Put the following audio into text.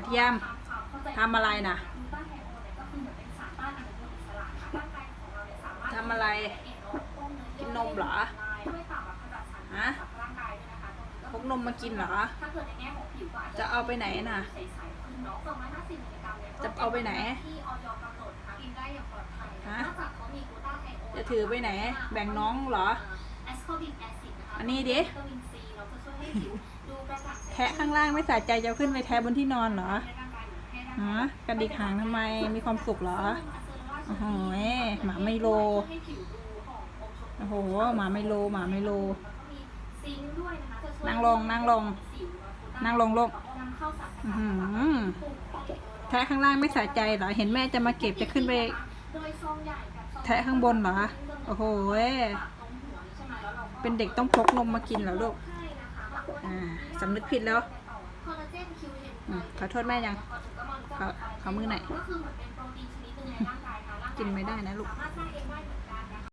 ระเทียมทำอะไรนะทำอะไร กินนมเหรอฮะพกนมมากินเหรอ จะเอาไปไหนน่ะ จะเอาไปไหนฮะจะถือไปไหน แบ่งน้องเหรอ อันนี้ดิ แทะข้างล่างไม่สะใจจะขึ้นไปแทะบนที่นอนเหรอฮะกระดิกหางทำไมมีความสุขเหรอโอ้โหหมาไมโลโอ้โหหมาไมโลหมาไมโลนั่งลงนั่งลงนั่งลงลงแทะข้างล่างไม่สะใจเหรอ เห็นแม่จะมาเก็บจะขึ้นไปแทะข้างบนเหรอ โอ้โห เป็นเด็กต้องพกนมมากินเหรอลูก อ่าสำนึกผิดแล้วอืมขอโทษแม่ยังขอขอมือหน่อยก็คือเหมือนเป็นโปรตีนชนิดหนึงในร่างกายค่ะร่างกายกินไม่ได้นะลูก